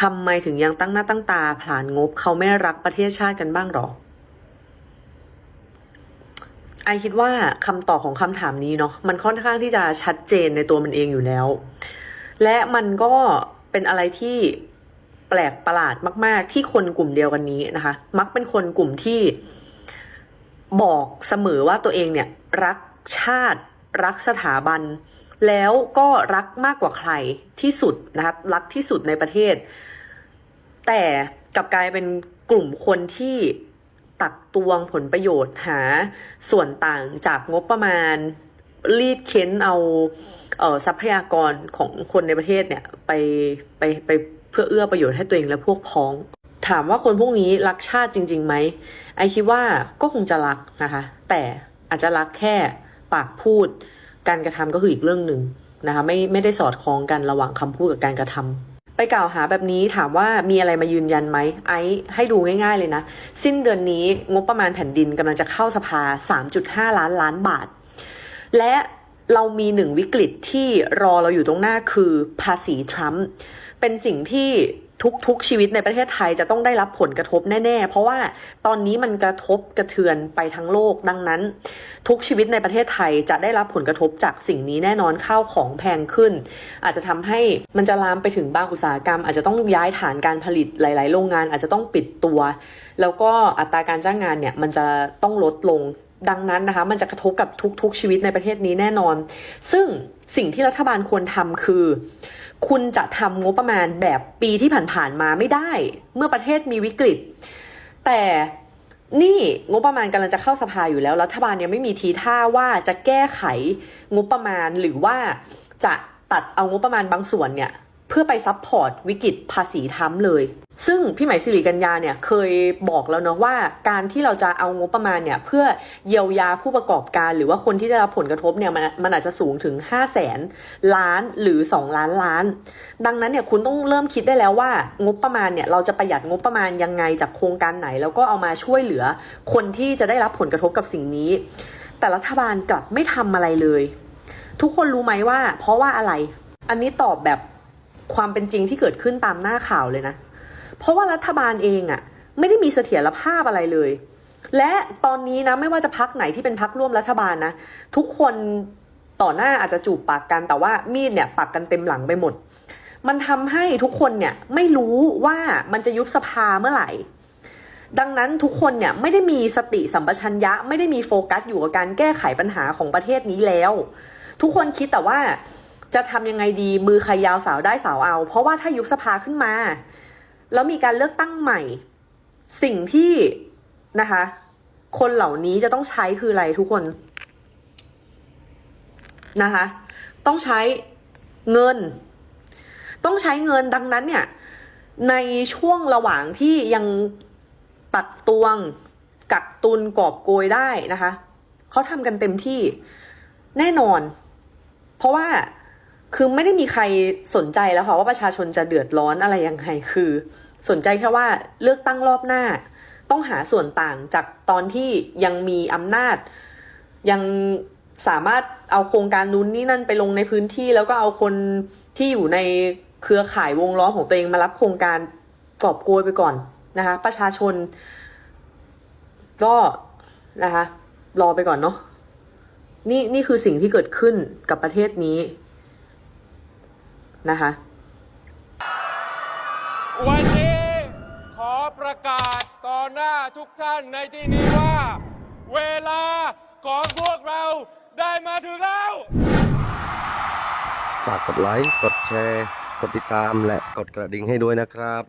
ทำไมถึงยังตั้งหน้าตั้งตาผลานงบเขาไม่รักประเทศชาติกันบ้างหรอ ไอคิดว่าคำตอบของคำถามนี้เนาะมันค่อนข้างที่จะชัดเจนในตัวมันเองอยู่แล้ว และมันก็เป็นอะไรที่แปลกประหลาดมาก ๆ ที่คนกลุ่มเดียวกันนี้นะคะ มักเป็นคนกลุ่มที่บอกเสมอว่าตัวเองเนี่ย รักชาติ รักสถาบัน แล้วก็รักมากกว่าใครที่สุดนะคะรักที่สุดในประเทศ แต่กลับกลายเป็นกลุ่มคนที่ตักตวงผลประโยชน์หาส่วนต่างจากงบประมาณรีดเค้นเอาเออทรัพยากรของคนในประเทศเนี่ยไปไปไปเพื่อเอื้อประโยชน์ให้ตัวเองและพวกพ้อง ถามว่าคนพวกนี้รักชาติจริงๆไหมไอคิดว่าก็คงจะรักนะคะ แต่อาจจะรักแค่ปากพูด การกระทำก็คืออีกเรื่องหนึ่งนะคะไม่ไม่ได้สอดคล้องกันระหว่างคำพูดกับการกระทำไปกล่าวหาแบบนี้ถามว่ามีอะไรมายืนยันไหมไอซ์ให้ดูง่ายๆเลยนะ สิ้นเดือนนี้งบประมาณแผ่นดินกำลังจะเข้าสภา 3.5 ล้านล้านบาท และเรามีหนึ่งวิกฤตที่รอเราอยู่ตรงหน้าคือภาษีทรัมป์เป็นสิ่งที่ ทุกๆ ชีวิตในประเทศไทยจะต้องได้รับผลกระทบแน่ๆ เพราะว่าตอนนี้มันกระทบกระเทือนไปทั้งโลกดังนั้น ทุกชีวิตในประเทศไทยจะได้รับผลกระทบจากสิ่งนี้แน่นอนข้าวของแพงขึ้น อาจจะทำให้มันจะลามไปถึงบางอุตสาหกรรม อาจจะต้องย้ายฐานการผลิตหลาย ๆ โรงงานอาจจะต้องปิดตัว แล้วก็อัตราการจ้างงานเนี่ยมันจะต้องลดลง ดังนั้นนะคะมันจะกระทบกับทุกๆชีวิตในประเทศนี้แน่นอน ซึ่งสิ่งที่รัฐบาลควรทำคือ คุณจะทำงบประมาณแบบปีที่ผ่านๆมาไม่ได้ เมื่อประเทศมีวิกฤต แต่นี่งบประมาณกำลังจะเข้าสภาอยู่แล้ว รัฐบาลยังไม่มีทีท่าว่าจะแก้ไขงบประมาณหรือว่าจะตัดเอางบประมาณบางส่วนเนี่ย เพื่อไปซัพพอร์ตวิกฤตภาษีทั้มเลย ซึ่งพี่หมายสิริกัญญาเนี่ยเคยบอกแล้วเนาะว่าการที่เราจะเอางบประมาณเนี่ยเพื่อเยียวยาผู้ประกอบการ หรือว่าคนที่ได้รับผลกระทบเนี่ยมันมันอาจจะสูงถึง 5 0 0แสนล้านหรือ 2 ล้านล้าน ดังนั้นเนี่ยคุณต้องเริ่มคิดได้แล้วว่างบประมาณเนี่ยเราจะประหยัดงบประมาณยังไงจากโครงการไหน แล้วก็เอามาช่วยเหลือ คนที่จะได้รับผลกระทบกับสิ่งนี้ แต่รัฐบาลกลับไม่ทำอะไรเลย ทุกคนรู้ไหมว่า เพราะว่าอะไร อันนี้ตอบแบบ ความเป็นจริงที่เกิดขึ้นตามหน้าข่าวเลยนะ เพราะว่ารัฐบาลเองอะ่ะ ไม่ได้มีเสถียรภาพอะไรเลย และตอนนี้นะไม่ว่าจะพักไหนที่เป็นพักร่วมรัฐบาลนะ ทุกคนต่อหน้าอาจจะจูบปากกันแต่ว่ามีดเนี่ยปักกันเต็มหลังไปหมด มันทำให้ทุกคนเนี่ยไม่รู้ว่ามันจะยุบสภาเมื่อไหร่ ดังนั้นทุกคนเนี่ยไม่ได้มีสติสัมปชัญญะ ไม่ได้มีโฟกัสอยู่กับการแก้ไขปัญหาของประเทศนี้แล้ว ทุกคนคิดแต่ว่า จะทำยังไงดีมือใครยาวสาวได้สาวเอา เพราะว่าถ้ายุบสภาขึ้นมา แล้วมีการเลือกตั้งใหม่ สิ่งที่นะคะ คนเหล่านี้จะต้องใช้คืออะไรทุกคนนะคะ ต้องใช้เงิน ต้องใช้เงินดังนั้นเนี่ย ในช่วงระหว่างที่ยังตักตวง กักตุนกอบโกยได้นะคะเขาทำกันเต็มที่แน่นอน เพราะว่า คือไม่ได้มีใครสนใจแล้วค่ะว่าประชาชนจะเดือดร้อนอะไรยังไงคือ สนใจแค่ว่าเลือกตั้งรอบหน้า ต้องหาส่วนต่างจากตอนที่ยังมีอำนาจ ยังสามารถเอาโครงการนู้นนี่นั่นไปลงในพื้นที่ แล้วก็เอาคนที่อยู่ในเครือข่ายวงล้อมของตัวเองมารับโครงการกอบโกยไปก่อนนะคะ ประชาชน ก็นะคะรอไปก่อนเนาะนี่นี่คือสิ่งที่เกิดขึ้นกับประเทศนี้ นะคะ วันนี้ขอประกาศต่อหน้าทุกท่านในที่นี้ว่า เวลาของพวกเราได้มาถึงแล้ว ฝากกดไลค์ กดแชร์ กดติดตามและกดกระดิ่งให้ด้วยนะครับ